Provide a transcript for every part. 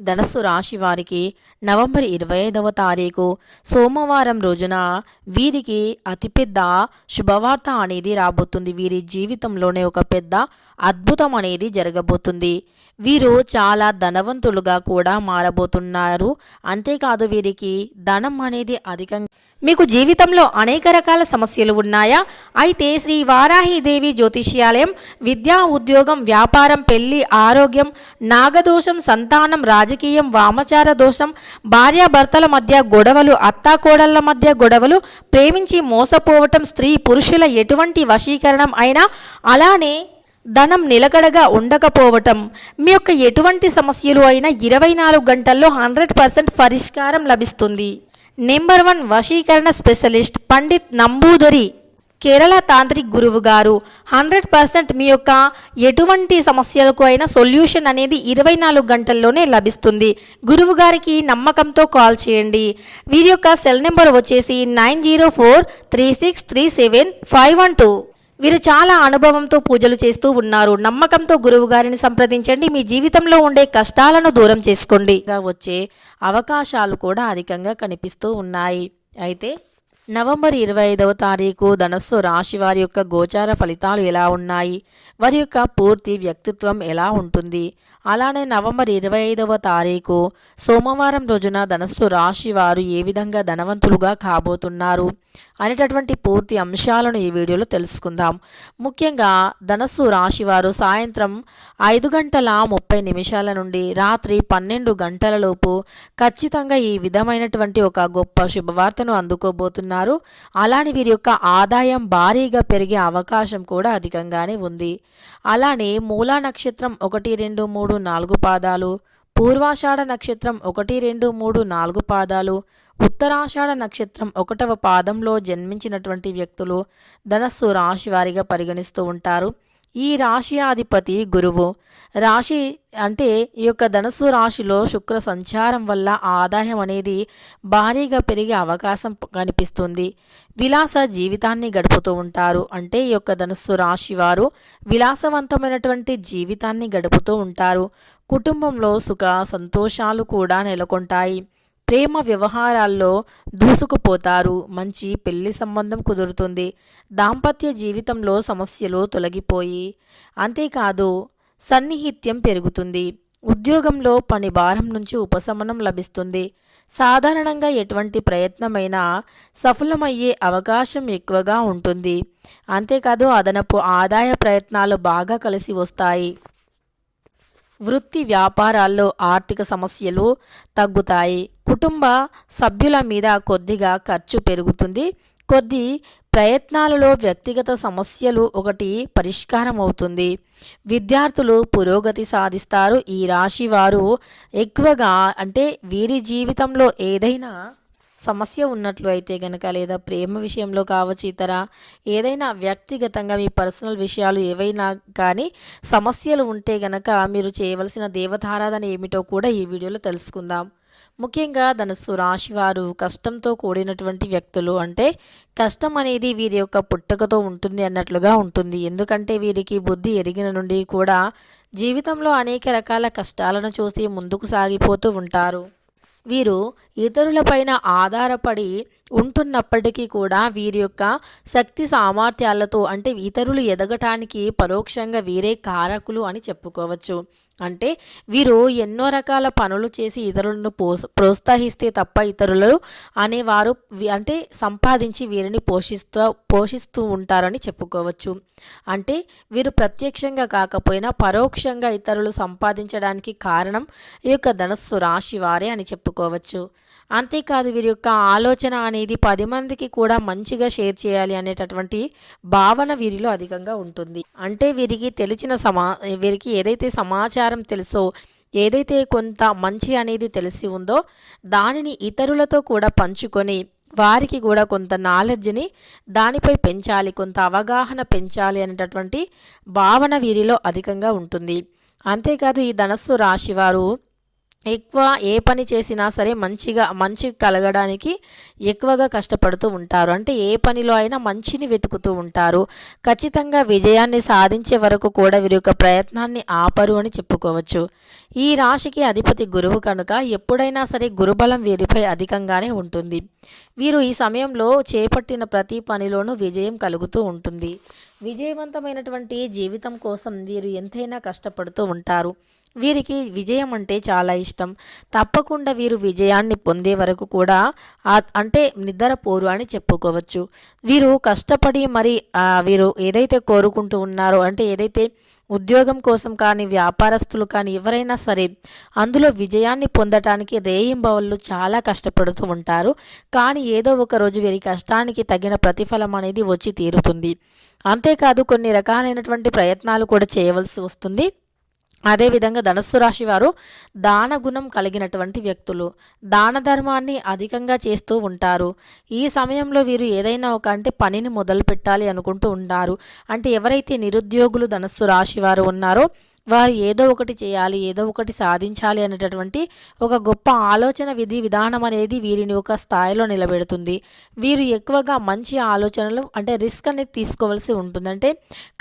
ధనస్సు రాశి వారికి నవంబర్ ఇరవై ఐదవ తారీఖు సోమవారం రోజున వీరికి అతిపెద్ద శుభవార్త అనేది రాబోతుంది. వీరి జీవితంలోనే ఒక పెద్ద అద్భుతం అనేది జరగబోతుంది. వీరు చాలా ధనవంతులుగా కూడా మారబోతున్నారు. అంతేకాదు వీరికి ధనం అనేది అధికంగా మీకు జీవితంలో అనేక రకాల సమస్యలు ఉన్నాయా? అయితే శ్రీ వారాహిదేవి జ్యోతిష్యాలయం విద్యా ఉద్యోగం వ్యాపారం పెళ్ళి ఆరోగ్యం నాగదోషం సంతానం రాజకీయం వామచార దోషం భార్యాభర్తల మధ్య గొడవలు అత్తాకోడళ్ళ మధ్య గొడవలు ప్రేమించి మోసపోవటం స్త్రీ పురుషుల ఎటువంటి వశీకరణం అయినా అలానే ధనం నిలకడగా ఉండకపోవటం. మీ యొక్క ఎటువంటి సమస్యలు అయినా ఇరవై నాలుగు గంటల్లో హండ్రెడ్ పర్సెంట్ పరిష్కారం లభిస్తుంది. నెంబర్ వన్ వశీకరణ స్పెషలిస్ట్ పండిత్ నంబూదరి. కేరళ తాంత్రిక్ గురువు గారు. హండ్రెడ్ పర్సెంట్ మీ యొక్క ఎటువంటి సమస్యలకు అయినా సొల్యూషన్ అనేది ఇరవై నాలుగు గంటల్లోనే లభిస్తుంది. గురువు గారికి నమ్మకంతో కాల్ చేయండి. వీరి యొక్క సెల్ నెంబర్ వచ్చేసి nine zero four three six three seven five one two. వీరు చాలా అనుభవంతో పూజలు చేస్తూ ఉన్నారు. నమ్మకంతో గురువు గారిని సంప్రదించండి. మీ జీవితంలో ఉండే కష్టాలను దూరం చేసుకోండి. వచ్చే అవకాశాలు కూడా అధికంగా కనిపిస్తూ ఉన్నాయి. అయితే నవంబర్ ఇరవై ఐదవ తారీఖు ధనస్సు రాశి వారి యొక్క గోచార ఫలితాలు ఎలా ఉన్నాయి? వారి యొక్క పూర్తి వ్యక్తిత్వం ఎలా ఉంటుంది? అలానే నవంబర్ ఇరవై ఐదవ తారీఖు సోమవారం రోజున ధనస్సు రాశి వారు ఏ విధంగా ధనవంతులుగా కాబోతున్నారు? అనేటటువంటి పూర్తి అంశాలను ఈ వీడియోలో తెలుసుకుందాం. ముఖ్యంగా ధనస్సు రాశివారు సాయంత్రం ఐదు గంటల ముప్పై నిమిషాల నుండి రాత్రి పన్నెండు గంటలలోపు ఖచ్చితంగా ఈ విధమైనటువంటి ఒక గొప్ప శుభవార్తను అందుకోబోతున్నారు. అలానే వీరి యొక్క ఆదాయం భారీగా పెరిగే అవకాశం కూడా అధికంగానే ఉంది. అలానే మూలా నక్షత్రం ఒకటి రెండు మూడు నాలుగు పాదాలు పూర్వాషాఢ నక్షత్రం ఒకటి రెండు మూడు నాలుగు పాదాలు ఉత్తరాషాఢ నక్షత్రం ఒకటవ పాదంలో జన్మించినటువంటి వ్యక్తులు ధనస్సు రాశి వారిగా పరిగణిస్తూ ఉంటారు. ఈ రాశి అధిపతి గురువు. రాశి అంటే ఈ యొక్క ధనస్సు రాశిలో శుక్ర సంచారం వల్ల ఆదాయం అనేది భారీగా పెరిగే అవకాశం కనిపిస్తుంది. విలాస జీవితాన్ని గడుపుతూ ఉంటారు. అంటే ఈ యొక్క ధనస్సు రాశి వారు విలాసవంతమైనటువంటి జీవితాన్ని గడుపుతూ ఉంటారు. కుటుంబంలో సుఖ సంతోషాలు కూడా నెలకొంటాయి. ప్రేమ వ్యవహారాల్లో దూసుకుపోతారు. మంచి పెళ్ళి సంబంధం కుదురుతుంది. దాంపత్య జీవితంలో సమస్యలు తొలగిపోయి అంతేకాదు సన్నిహిత్యం పెరుగుతుంది. ఉద్యోగంలో పని భారం నుంచి ఉపశమనం లభిస్తుంది. సాధారణంగా ఎటువంటి ప్రయత్నమైనా సఫలమయ్యే అవకాశం ఎక్కువగా ఉంటుంది. అంతేకాదు అదనపు ఆదాయ ప్రయత్నాలు బాగా కలిసి వస్తాయి. వృత్తి వ్యాపారాల్లో ఆర్థిక సమస్యలు తగ్గుతాయి. కుటుంబ సభ్యుల మీద కొద్దిగా ఖర్చు పెరుగుతుంది. కొద్ది ప్రయత్నాలలో వ్యక్తిగత సమస్యలు ఒకటి పరిష్కారం అవుతుంది విద్యార్థులు పురోగతి సాధిస్తారు. ఈ రాశి వారు ఎక్కువగా అంటే వీరి జీవితంలో ఏదైనా సమస్య ఉన్నట్లు అయితే గనక లేదా ప్రేమ విషయంలో కావచ్చు ఇతర ఏదైనా వ్యక్తిగతంగా మీ పర్సనల్ విషయాలు ఏవైనా కానీ సమస్యలు ఉంటే గనక మీరు చేయవలసిన దేవతారాధన ఏమిటో కూడా ఈ వీడియోలో తెలుసుకుందాం. ముఖ్యంగా ధనస్సు రాశివారు కష్టంతో కూడినటువంటి వ్యక్తులు అంటే కష్టం అనేది వీరి యొక్క పుట్టుకతో ఉంటుంది అన్నట్లుగా ఉంటుంది. ఎందుకంటే వీరికి బుద్ధి ఎరిగిన నుండి కూడా జీవితంలో అనేక రకాల కష్టాలను చూసి ముందుకు సాగిపోతూ ఉంటారు. వీరు ఇతరులపైన ఆధారపడి ఉంటున్నప్పటికీ కూడా వీరి యొక్క శక్తి సామర్థ్యాలతో అంటే ఇతరులు ఎదగటానికి పరోక్షంగా వీరే కారకులు అని చెప్పుకోవచ్చు. అంటే వీరు ఎన్నో రకాల పనులు చేసి ఇతరులను ప్రోత్సహిస్తే తప్ప ఇతరులు అనేవారు అంటే సంపాదించి వీరిని పోషిస్తూ పోషిస్తూ ఉంటారని చెప్పుకోవచ్చు. అంటే వీరు ప్రత్యక్షంగా కాకపోయినా పరోక్షంగా ఇతరులు సంపాదించడానికి కారణం ఈ యొక్క ధనస్సు రాశి వారే అని చెప్పుకోవచ్చు. అంతేకాదు వీరి యొక్క ఆలోచన అనేది పది మందికి కూడా మంచిగా షేర్ చేయాలి అనేటటువంటి భావన వీరిలో అధికంగా ఉంటుంది. అంటే వీరికి తెలిసిన సమా వీరికి ఏదైతే సమాచారం తెలుసో ఏదైతే కొంత మంచి అనేది తెలిసి ఉందో దానిని ఇతరులతో కూడా పంచుకొని వారికి కూడా కొంత నాలెడ్జ్ని దానిపై పెంచాలి కొంత అవగాహన పెంచాలి అనేటటువంటి భావన వీరిలో అధికంగా ఉంటుంది. అంతేకాదు ఈ ధనస్సు రాశివారు ఎక్కువ ఏ పని చేసినా సరే మంచిగా మంచి కలగడానికి ఎక్కువగా కష్టపడుతూ ఉంటారు. అంటే ఏ పనిలో అయినా మంచిని వెతుకుతూ ఉంటారు. ఖచ్చితంగా విజయాన్ని సాధించే వరకు కూడా వీరి యొక్క ప్రయత్నాన్ని ఆపరు అని చెప్పుకోవచ్చు. ఈ రాశికి అధిపతి గురువు కనుక ఎప్పుడైనా సరే గురుబలం వీరిపై అధికంగానే ఉంటుంది. వీరు ఈ సమయంలో చేపట్టిన ప్రతి పనిలోనూ విజయం కలుగుతూ ఉంటుంది. విజయవంతమైనటువంటి జీవితం కోసం వీరు ఎంతైనా కష్టపడుతూ ఉంటారు. వీరికి విజయం అంటే చాలా ఇష్టం. తప్పకుండా వీరు విజయాన్ని పొందే వరకు కూడా అంటే నిద్రపోరు అని చెప్పుకోవచ్చు. వీరు కష్టపడి మరి వీరు ఏదైతే కోరుకుంటూ ఉన్నారో అంటే ఏదైతే ఉద్యోగం కోసం కానీ వ్యాపారస్తులు కానీ ఎవరైనా సరే అందులో విజయాన్ని పొందటానికి రేయింబవళ్ళు చాలా కష్టపడుతూ ఉంటారు. కానీ ఏదో ఒక రోజు వీరి కష్టానికి తగిన ప్రతిఫలం అనేది వచ్చి తీరుతుంది. అంతేకాదు కొన్ని రకాలైనటువంటి ప్రయత్నాలు కూడా చేయవలసి వస్తుంది. అదేవిధంగా ధనస్సు రాశి వారు దాన గుణం కలిగినటువంటి వ్యక్తులు. దాన ధర్మాన్ని అధికంగా చేస్తూ ఉంటారు. ఈ సమయంలో వీరు ఏదైనా ఒక అంటే పనిని మొదలు పెట్టాలి అనుకుంటూ ఉంటారు. అంటే ఎవరైతే నిరుద్యోగులు ధనస్సు రాశి వారు ఉన్నారో వారు ఏదో ఒకటి చేయాలి ఏదో ఒకటి సాధించాలి అనేటటువంటి ఒక గొప్ప ఆలోచన విధి విధానం అనేది వీరిని ఒక స్థాయిలో నిలబెడుతుంది. వీరు ఎక్కువగా మంచి ఆలోచనలు అంటే రిస్క్ అనేది తీసుకోవాల్సి ఉంటుంది అంటే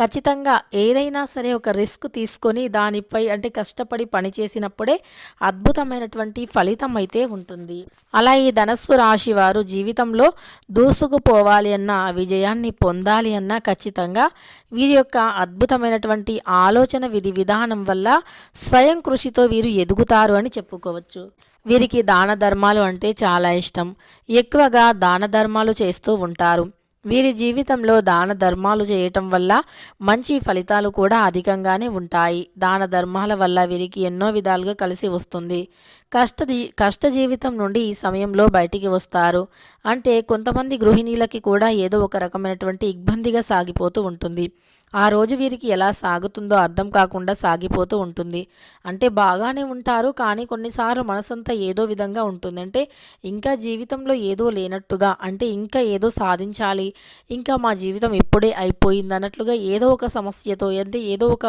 ఖచ్చితంగా ఏదైనా సరే ఒక రిస్క్ తీసుకొని దానిపై అంటే కష్టపడి పనిచేసినప్పుడే అద్భుతమైనటువంటి ఫలితం అయితే ఉంటుంది. అలా ఈ ధనస్సు రాశి వారు జీవితంలో దూసుకుపోవాలి అన్న విజయాన్ని పొందాలి అన్న ఖచ్చితంగా వీరి యొక్క అద్భుతమైనటువంటి ఆలోచన విధి విధానం వల్ల స్వయం కృషితో వీరు ఎదుగుతారు అని చెప్పుకోవచ్చు. వీరికి దాన ధర్మాలు అంటే చాలా ఇష్టం. ఎక్కువగా దాన ధర్మాలు చేస్తూ ఉంటారు. వీరి జీవితంలో దాన ధర్మాలు చేయటం వల్ల మంచి ఫలితాలు కూడా అధికంగానే ఉంటాయి. దాన ధర్మాల వల్ల వీరికి ఎన్నో విధాలుగా కలిసి వస్తుంది. కష్ట కష్ట జీవితం నుండి ఈ సమయంలో బయటికి వస్తారు. అంటే కొంతమంది గృహిణీలకి కూడా ఏదో ఒక రకమైనటువంటి ఇబ్బందిగా సాగిపోతూ ఉంటుంది. ఆ రోజు వీరికి ఎలా సాగుతుందో అర్థం కాకుండా సాగిపోతూ ఉంటుంది. అంటే బాగానే ఉంటారు కానీ కొన్నిసార్లు మనసంతా ఏదో విధంగా ఉంటుంది. అంటే ఇంకా జీవితంలో ఏదో లేనట్టుగా అంటే ఇంకా ఏదో సాధించాలి ఇంకా మా జీవితం ఇప్పుడే అయిపోయింది అన్నట్లుగా ఏదో ఒక సమస్యతో అంటే ఏదో ఒక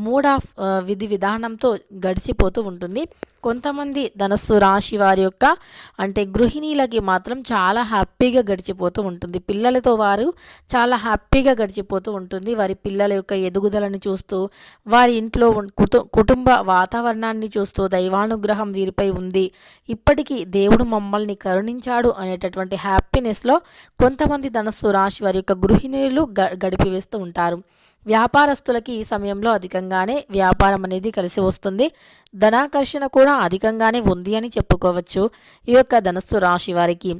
మూడ్ ఆఫ్ విధి విధానంతో గడిచిపోతూ ఉంటుంది. కొంతమంది ధనస్సు రాశి వారి యొక్క అంటే గృహిణీలకి మాత్రం చాలా హ్యాపీగా గడిచిపోతూ ఉంటుంది. పిల్లలతో వారు చాలా హ్యాపీగా గడిచిపోతూ ఉంటుంది. వారి పిల్లల యొక్క ఎదుగుదలను చూస్తూ వారి ఇంట్లో కుటుంబ వాతావరణాన్ని చూస్తూ దైవానుగ్రహం వీరిపై ఉంది. ఇప్పటికీ దేవుడు మమ్మల్ని కరుణించాడు అనేటటువంటి హ్యాపీనెస్లో కొంతమంది ధనస్సు రాశి వారి యొక్క గృహిణీలు గడిపివేస్తూ ఉంటారు. వ్యాపారస్తులకి ఈ సమయంలో అధికంగానే వ్యాపారం అనేది కలిసి వస్తుంది. ధనాకర్షణ కూడా అధికంగానే ఉంది అని చెప్పుకోవచ్చు. ఈ యొక్క ధనస్సు రాశి వారికి.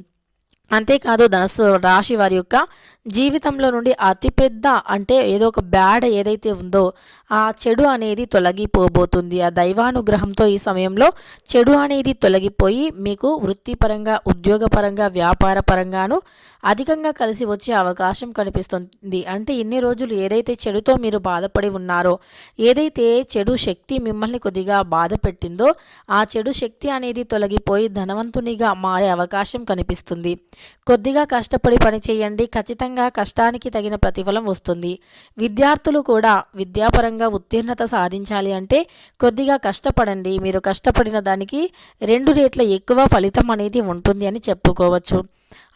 అంతేకాదు ధనస్సు రాశి వారి యొక్క జీవితంలో నుండి అతిపెద్ద అంటే ఏదో ఒక బ్యాడ్ ఏదైతే ఉందో ఆ చెడు అనేది తొలగిపోబోతుంది. ఆ దైవానుగ్రహంతో ఈ సమయంలో చెడు అనేది తొలగిపోయి మీకు వృత్తిపరంగా ఉద్యోగపరంగా వ్యాపార పరంగాను అధికంగా కలిసి వచ్చే అవకాశం కనిపిస్తుంది. అంటే ఇన్ని రోజులు ఏదైతే చెడుతో మీరు బాధపడి ఉన్నారో ఏదైతే చెడు శక్తి మిమ్మల్ని కొద్దిగా బాధ పెట్టిందో ఆ చెడు శక్తి అనేది తొలగిపోయి ధనవంతునిగా మారే అవకాశం కనిపిస్తుంది. కొద్దిగా కష్టపడి పని చేయండి ఖచ్చితంగా కష్టానికి తగిన ప్రతిఫలం వస్తుంది. విద్యార్థులు కూడా విద్యాపరంగా ఉత్తీర్ణత సాధించాలి అంటే కొద్దిగా కష్టపడండి. మీరు కష్టపడిన దానికి రెండు రేట్ల ఎక్కువ ఫలితం అనేది ఉంటుంది అని చెప్పుకోవచ్చు.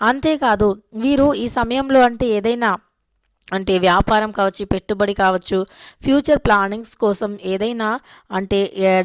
అంతేకాదు వీరు ఈ సమయంలో అంటే ఏదైనా అంటే వ్యాపారం కావచ్చు పెట్టుబడి కావచ్చు ఫ్యూచర్ ప్లానింగ్స్ కోసం ఏదైనా అంటే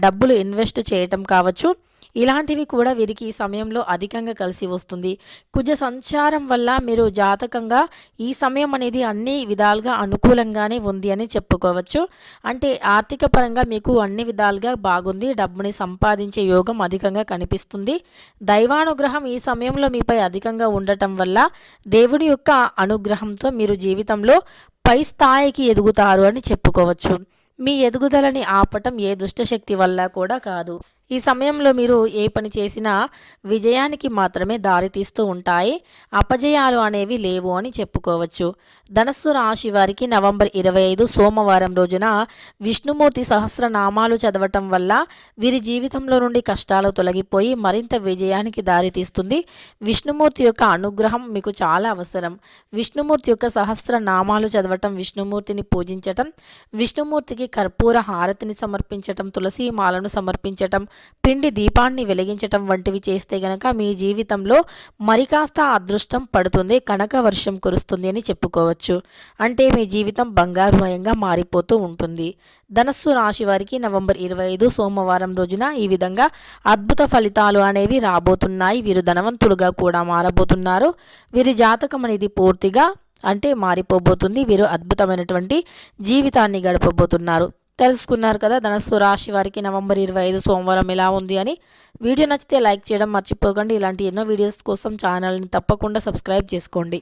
డబ్బులు ఇన్వెస్ట్ చేయటం కావచ్చు. ఇలాంటివి కూడా వీరికి ఈ సమయంలో అధికంగా కలిసి వస్తుంది. కుజ సంచారం వల్ల మీరు జాతకంగా ఈ సమయం అనేది అన్ని విధాలుగా అనుకూలంగానే ఉంది అని చెప్పుకోవచ్చు. అంటే ఆర్థిక పరంగా మీకు అన్ని విధాలుగా బాగుంది. డబ్బుని సంపాదించే యోగం అధికంగా కనిపిస్తుంది. దైవానుగ్రహం ఈ సమయంలో మీపై అధికంగా ఉండటం వల్ల దేవుడి యొక్క అనుగ్రహంతో మీరు జీవితంలో పై స్థాయికి ఎదుగుతారు అని చెప్పుకోవచ్చు. మీ ఎదుగుదలని ఆపటం ఏ దుష్టశక్తి వల్ల కూడా కాదు. ఈ సమయంలో మీరు ఏ పని చేసినా విజయానికి మాత్రమే దారితీస్తూ ఉంటాయి. అపజయాలు అనేవి లేవు అని చెప్పుకోవచ్చు. ధనస్సు రాశి వారికి నవంబర్ ఇరవై ఐదు సోమవారం రోజున విష్ణుమూర్తి సహస్రనామాలు చదవటం వల్ల వీరి జీవితంలో నుండి కష్టాలు తొలగిపోయి మరింత విజయానికి దారితీస్తుంది విష్ణుమూర్తి యొక్క అనుగ్రహం మీకు చాలా అవసరం. విష్ణుమూర్తి యొక్క సహస్రనామాలు చదవటం విష్ణుమూర్తిని పూజించటం విష్ణుమూర్తికి కర్పూర హారతిని సమర్పించటం తులసి మాలను సమర్పించటం పిండి దీపాన్ని వెలిగించటం వంటివి చేస్తే గనక మీ జీవితంలో మరి కాస్త అదృష్టం పడుతుంది కనక వర్షం కురుస్తుంది అని చెప్పుకోవచ్చు. అంటే మీ జీవితం బంగారుమయంగా మారిపోతూ ఉంటుంది. ధనస్సు రాశి వారికి నవంబర్ ఇరవై ఐదు సోమవారం రోజున ఈ విధంగా అద్భుత ఫలితాలు అనేవి రాబోతున్నాయి. వీరు ధనవంతులుగా కూడా మారబోతున్నారు. వీరి జాతకం అనేది పూర్తిగా అంటే మారిపోబోతుంది. వీరు అద్భుతమైనటువంటి జీవితాన్ని గడపబోతున్నారు. తెలుసుకున్నారు కదా ధనస్సు రాశి వారికి నవంబర్ ఇరవై ఐదు సోమవారం ఎలా ఉంది అని. వీడియో నచ్చితే లైక్ చేయడం మర్చిపోకండి. ఇలాంటి ఎన్నో వీడియోస్ కోసం ఛానల్ని తప్పకుండా సబ్స్క్రైబ్ చేసుకోండి.